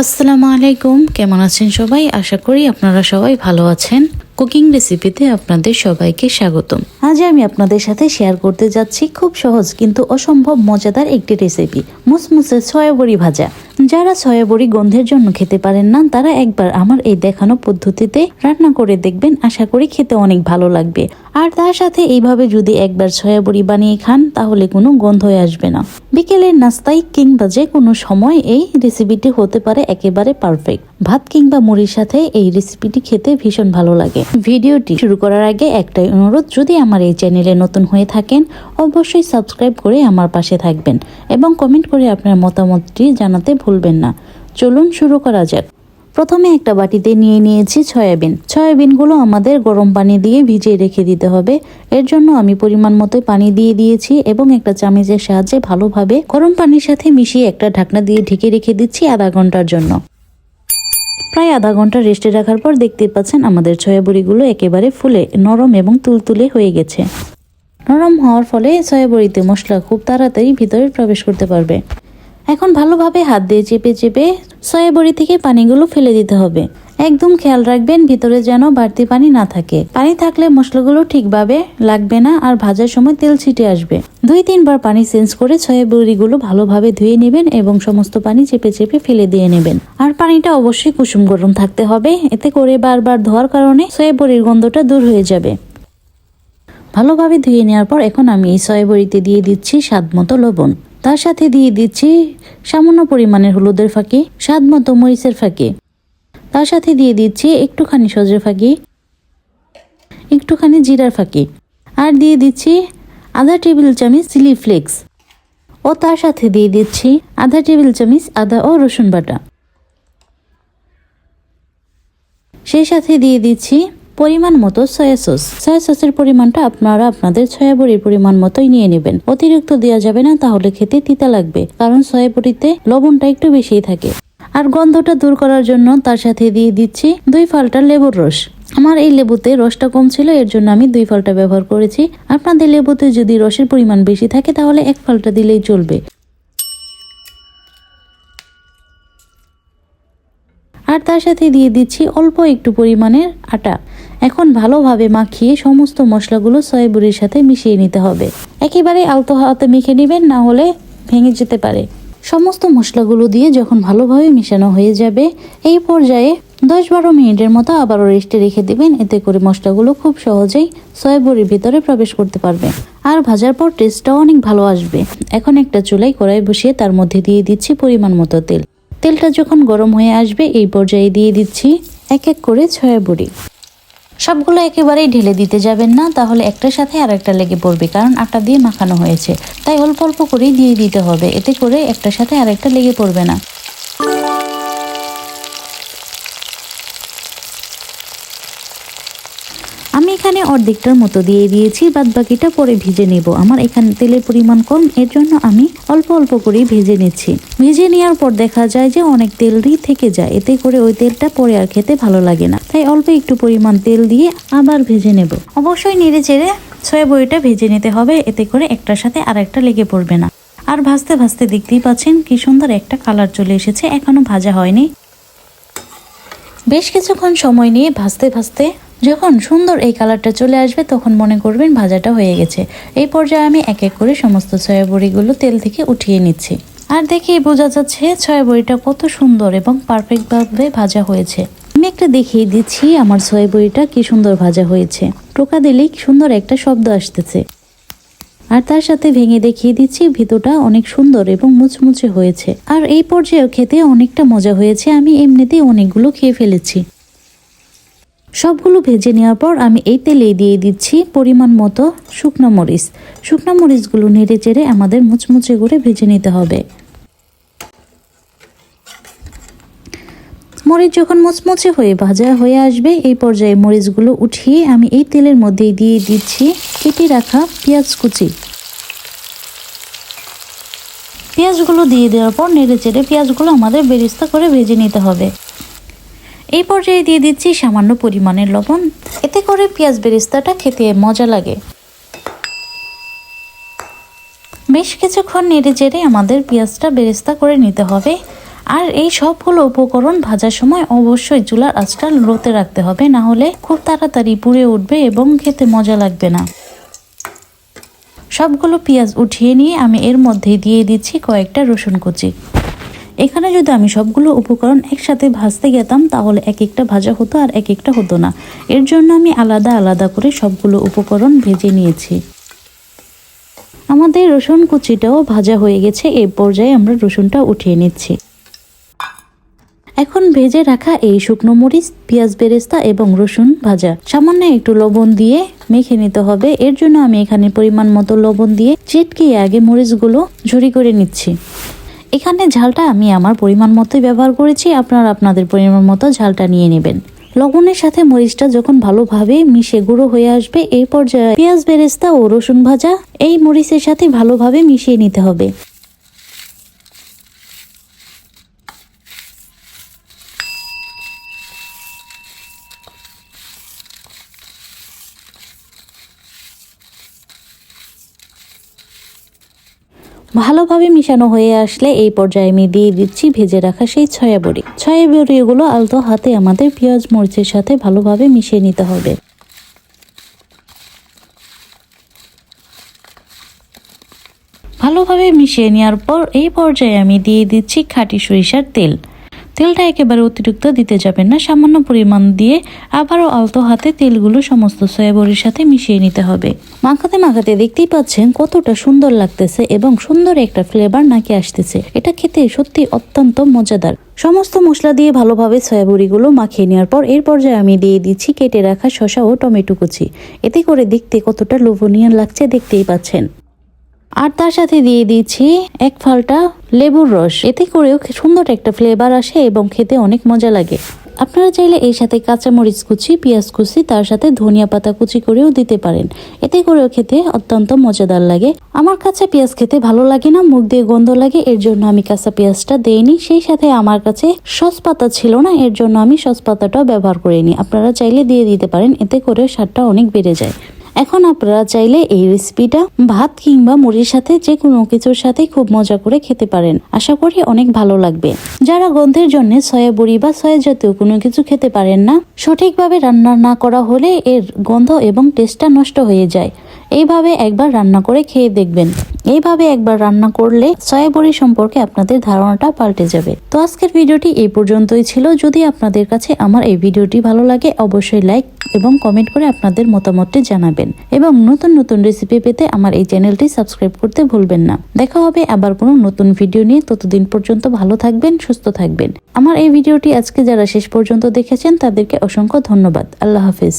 আসসালামু আলাইকুম। কেমন আছেন সবাই? আশা করি আপনারা সবাই ভালো আছেন। কুকিং রেসিপিতে আপনাদের সবাইকে স্বাগতম। আজ আমি আপনাদের সাথে শেয়ার করতে যাচ্ছি খুব সহজ কিন্তু অসম্ভব মজাদার একটি রেসিপি মুসমুসে সয়াবড়ি ভাজা। যারা সয়াবড়ি গন্ধের জন্য খেতে পারেন না, তারা একবার আমার এই দেখানো পদ্ধতিতে রান্না করে দেখবেন। আশা করি খেতে অনেক ভালো লাগবে। আর তার সাথে এইভাবে যদি একবার সয়াবড়ি বানিয়ে খান, তাহলে কোনো গন্ধই আসবে না। বিকেলের নাস্তায় কিংবা যে কোনো সময় এই রেসিপিটি হতে পারে একেবারে পারফেক্ট। ভাত কিংবা মুড়ির সাথে এই রেসিপিটি খেতে ভীষণ ভালো লাগে। ভিডিওটি শুরু করার আগে একটাই অনুরোধ, যদি আমার এই চ্যানেলে নতুন হয়ে থাকেন, অবশ্যই সাবস্ক্রাইব করে আমার পাশে থাকবেন এবং কমেন্ট করে আপনার মতামতটি জানাতে ভুলবেন না। চলুন শুরু করা যাক। প্রথমে একটা বাটিতে নিয়ে নিয়েছি সয়াবিন। সয়াবিনগুলো আমাদের গরম পানি দিয়ে ভিজিয়ে রেখে দিতে হবে। এর জন্য আমি পরিমাণ মতো পানি দিয়ে দিয়েছি এবং একটা চামচের সাহায্যে ভালোভাবে গরম পানির সাথে মিশিয়ে একটা ঢাকনা দিয়ে ঢেকে রেখে দিচ্ছি আধা ঘণ্টার জন্য। প্রায় আধা ঘণ্টা রেস্টে রাখার পর দেখতে পাচ্ছেন আমাদের সয়াবড়িগুলো একেবারে ফুলে নরম এবং তুলতুলে হয়ে গেছে। নরম হওয়ার ফলে সয়াবড়িতে মশলা খুব তাড়াতাড়ি ভিতরে প্রবেশ করতে পারবে। এখন ভালোভাবে হাত দিয়ে চেপে চেপে সয়াবড়ি থেকে পানিগুলো ফেলে দিতে হবে। একদম খেয়াল রাখবেন ভিতরে যেন বাড়তি পানি না থাকে। পানি থাকলে মশলাগুলো ঠিকভাবে লাগবে না আর ভাজার সময় তেল ছিটে আসবে। দুই তিনবার পানি চেঞ্জ করে সয়াবড়িগুলো ভালোভাবে ধুয়ে নেবেন এবং সমস্ত পানি চেপে চেপে ফেলে দিয়ে নেবেন। আর পানিটা অবশ্যই কুসুম গরম থাকতে হবে। এতে করে বারবার ধোয়ার কারণে সয়াবড়ির গন্ধটা দূর হয়ে যাবে। ভালোভাবে ধুয়ে নেওয়ার পর এখন আমি এই সয়াবড়িতে দিয়ে দিচ্ছি স্বাদ মতো লবণ। তার সাথে দিয়ে দিচ্ছি সামান্য পরিমাণের হলুদের ফাঁকি, স্বাদ মতো মরিচের ফাঁকি। তার সাথে দিয়ে দিচ্ছি একটুখানি সজের ফাঁকি, একটুখানি জিরার ফাঁকি। আর দিয়ে দিচ্ছি আধা টেবিল চামচ চিলি ফ্লেক্স। ও তার সাথে দিয়ে দিচ্ছি আধা টেবিল চামচ আদা ও রসুন বাটা। সেই সাথে দিয়ে দিচ্ছি পরিমাণ মতো সয়া সস সয়া সসের পরিমাণটা আপনারা আপনাদের সয়াবড়ির পরিমাণ মতোই নিয়ে নেবেন। অতিরিক্ত দেওয়া যাবে না, তাহলে খেতে তিতা লাগবে, কারণ সয়াবড়িতে লবণটা একটু বেশিই থাকে। আর গন্ধটা দূর করার জন্য তার সাথে দিয়ে দিচ্ছি দুই ফালটা লেবুর রস। আমার এই লেবুতে রসটা কম ছিল, এর জন্য আমি দুই ফালটা ব্যবহার করেছি। আপনাদের লেবুতে যদি রসের পরিমাণ বেশি থাকে, তাহলে এক ফালটা দিলেই চলবে। আর তার সাথে দিয়ে দিচ্ছি অল্প একটু পরিমাণের আটা। এখন ভালোভাবে মাখিয়ে সমস্ত মশলাগুলো সয়াবুরির সাথে মিশিয়ে নিতে হবে। একেবারে আলতো হাতে মেখে নেবেন, না হলে ভেঙে যেতে পারে। সমস্ত মশলাগুলো দিয়ে যখন ভালোভাবে মেশানো হয়ে যাবে, এই পর্যায়ে দশ বারো মিনিটের মতো আবারও রেস্টে রেখে দিবেন। এতে করে মশলাগুলো খুব সহজেই সয়াবড়ির ভিতরে প্রবেশ করতে পারবে। আর ভাজার পর টেস্টটাও অনেক ভালো আসবে। এখন একটা চুলাই কড়াই বসিয়ে তার মধ্যে দিয়ে দিচ্ছি পরিমাণ মতো তেল। তেলটা যখন গরম হয়ে আসবে, এই পর্যায়ে দিয়ে দিচ্ছি এক এক করে সয়াবড়ি সবগুলো একেবারেই ঢেলে দিতে যাবেন না, তাহলে একটার সাথে আর একটা লেগে পড়বে, কারণ আটা দিয়ে মাখানো হয়েছে। তাই অল্প অল্প করেই দিয়ে দিতে হবে, এতে করে একটার সাথে আর একটা লেগে পড়বে না। আমি এখানে অর্ধেকটার মতো দিয়ে দিয়েছি বাদ বাকিটা পরে ভেজে নেব। আমার এখানে তেলের পরিমাণ কম, এর জন্য আমি অল্প অল্প করে ভেজে নিচ্ছি। ভেজে নেওয়ার পর দেখা যায় যে অনেক তেলই থেকে যায়, এতে করে ওই তেলটা পরে আর খেতে ভালো লাগে না। তাই অল্প একটু পরিমাণ তেল দিয়ে আবার ভেজে নেব। অবশ্যই নেড়ে চেড়ে ছয় বইটা ভেজে নিতে হবে, এতে করে একটার সাথে আর একটা লেগে পড়বে না। আর ভাজতে ভাজতে দেখতেই পাচ্ছেন কি সুন্দর একটা কালার চলে এসেছে, এখনও ভাজা হয়নি। বেশ কিছুক্ষণ সময় নিয়ে ভাজতে ভাজতে যখন সুন্দর এই কালারটা চলে আসবে, তখন মনে করবেন ভাজাটা হয়ে গেছে। এই পর্যায়ে আমি এক এক করে সমস্ত সয়াবড়িগুলো তেল থেকে উঠিয়ে নিচ্ছি। আর দেখেই বোঝা যাচ্ছে সয়াবড়িটা কত সুন্দর এবং পারফেক্টভাবে ভাজা হয়েছে। আমি একটা দেখিয়ে দিচ্ছি আমার সয়াবড়িটা কি সুন্দর ভাজা হয়েছে। টোকা দিলেই সুন্দর একটা শব্দ আসতেছে। আর তার সাথে ভেঙে দেখিয়ে দিচ্ছি ভিতরটা অনেক সুন্দর এবং মুচমুচে হয়েছে। আর এই পর্যায়েও খেতে অনেকটা মজা হয়েছে, আমি এমনিতেই অনেকগুলো খেয়ে ফেলেছি। সবগুলো ভেজে নেওয়ার পর আমি এই তেলে দিয়ে দিচ্ছি পরিমাণ মতো শুকনো মরিচ। শুকনো মরিচগুলো নেড়ে চেড়ে আমাদের মুচমুচে করে ভেজে নিতে হবে। মরিচ যখন মুচমুচে হয়ে ভাজা হয়ে আসবে, এই পর্যায়ে মরিচগুলো উঠিয়ে আমি এই তেলের মধ্যেই দিয়ে দিচ্ছি কেটে রাখা পেঁয়াজ কুচি। পেঁয়াজগুলো দিয়ে দেওয়ার পর নেড়ে চেড়ে পেঁয়াজগুলো আমাদের বেরিস্তা করে ভেজে নিতে হবে। এই পর্যায়ে দিয়ে দিচ্ছি সামান্য পরিমাণের লবণ। এতে করে পেঁয়াজ বেরেস্তাটা খেতে মজা লাগে। বেশ কিছুক্ষণ নেড়ে চেড়ে আমাদের পেঁয়াজটা বেরেস্তা করে নিতে হবে। আর এই সবগুলো উপকরণ ভাজার সময় অবশ্যই চুলার আঁচটা লোতে রাখতে হবে, না হলে খুব তাড়াতাড়ি পুড়ে উঠবে এবং খেতে মজা লাগবে না। সবগুলো পেঁয়াজ উঠিয়ে নিয়ে আমি এর মধ্যে দিয়ে দিচ্ছি কয়েকটা রসুন কুচি। এখানে যদি আমি সবগুলো উপকরণ একসাথে ভাজতে যেতাম তাহলে এক একটা ভাজা হতো আর এক একটা হতো না। এর জন্য আমি আলাদা আলাদা করে সবগুলো উপকরণ ভেজে নিয়েছি। আমাদের রসুন কুচিটাও ভাজা হয়ে গেছে এই পর্যায়ে আমরা রসুনটা উঠিয়ে নিচ্ছি। এখন ভেজে রাখা এই শুকনো মরিচ, পেঁয়াজ বেরেস্তা এবং রসুন ভাজা। সামান্য একটু লবণ দিয়ে মেখে নিতে হবে। এর জন্য আমি এখানে পরিমাণ মতো লবণ দিয়ে চিটকিয়ে আগে মরিচগুলো ঝুরি করে নিচ্ছি। এখানে ঝালটা আমি আমার পরিমাণ মতোই ব্যবহার করেছি। আপনারা আপনাদের পরিমাণ মতো ঝালটা নিয়ে নেবেন। লবণের সাথে মরিচটা যখন ভালোভাবে মিশে গুঁড়ো হয়ে আসবে, এই পর্যায়ে পেঁয়াজ, বেরেস্তা ও রসুন ভাজা এই মরিচের সাথে ভালোভাবে মিশিয়ে নিতে হবে। ভালোভাবে মিশানো হয়ে আসলে এই পর্যায়ে আমি দিয়ে দিচ্ছি ভেজে রাখা সেই ছয়া বড়ি। ছয়া বড়িগুলো আলতো হাতে আমাদের পেঁয়াজ মরিচের সাথে ভালোভাবে মিশিয়ে নিতে হবে। ভালোভাবে মিশিয়ে নেওয়ার পর এই পর্যায়ে আমি দিয়ে দিচ্ছি খাঁটি সরিষার তেল। তেলটা একেবারে অতিরিক্ত দিতে যাবেন না। সামান্য পরিমাণ দিয়ে আবারও আলতো হাতে তেলগুলো সমস্ত সয়াবড়ির সাথে মিশিয়ে নিতে হবে। মাখাতে মাখাতে দেখতেই পাচ্ছেন কতটা সুন্দর লাগতেছে এবং সুন্দর একটা ফ্লেভার নাকি আসতেছে। এটা খেতে সত্যি অত্যন্ত মজাদার। সমস্ত মশলা দিয়ে ভালোভাবে সয়াবড়িগুলো মাখিয়ে নেওয়ার পর এর পর্যায়ে আমি দিয়ে দিচ্ছি কেটে রাখা শসা ও টমেটো কুচি। এতে করে দেখতে কতটা লোভনীয় লাগছে দেখতেই পাচ্ছেন। আর তার সাথে দিয়ে দিচ্ছি এক ফালটা লেবুর রস। এতে করেও সুন্দর একটা ফ্লেভার আসে এবং খেতে অনেক মজা লাগে। আপনারা চাইলে এর সাথে কাঁচামরিচ কুচি, পেঁয়াজ কুচি, তার সাথে ধনিয়া পাতা কুচি করেও দিতে পারেন। এতে করেও খেতে অত্যন্ত মজাদার লাগে। আমার কাছে পেঁয়াজ খেতে ভালো লাগে না, মুখ দিয়ে গন্ধ লাগে, এর জন্য আমি কাঁচা পেঁয়াজটা দেইনি। সেই সাথে আমার কাছে সস পাতা ছিল না, এর জন্য আমি সস পাতাটাও ব্যবহার করিনি। আপনারা চাইলে দিয়ে দিতে পারেন, এতে করে স্বাদটা অনেক বেড়ে যায়। এখন আপনারা চাইলে এই রেসিপিটা ভাত কিংবা মুড়ির সাথে যে কোনো কিছুর সাথে খুব মজা করে খেতে পারেন। আশা করি অনেক ভালো লাগবে। যারা গন্ধের জন্য সয়া বড়ি বা সয়া জাতীয় কোনো কিছু খেতে পারেন না, সঠিকভাবে রান্না না করা হলে এর গন্ধ এবং টেস্টটা নষ্ট হয়ে যায়। এইভাবে একবার রান্না করে খেয়ে দেখবেন। এইভাবে একবার রান্না করলে সয়া বড়ি সম্পর্কে আপনাদের ধারণাটা পাল্টে যাবে। তো আজকের ভিডিওটি এই পর্যন্তই ছিল। যদি আপনাদের কাছে আমার এই ভিডিওটি ভালো লাগে, অবশ্যই লাইক এবং কমেন্ট করে আপনাদের মতামতটি জানাবেন এবং নতুন নতুন রেসিপি পেতে আমার এই চ্যানেলটি সাবস্ক্রাইব করতে ভুলবেন না। দেখা হবে আবার কোনো নতুন ভিডিও নিয়ে। ততদিন পর্যন্ত ভালো থাকবেন, সুস্থ থাকবেন। আমার এই ভিডিওটি আজকে যারা শেষ পর্যন্ত দেখেছেন, তাদেরকে অসংখ্য ধন্যবাদ। আল্লাহ হাফিজ।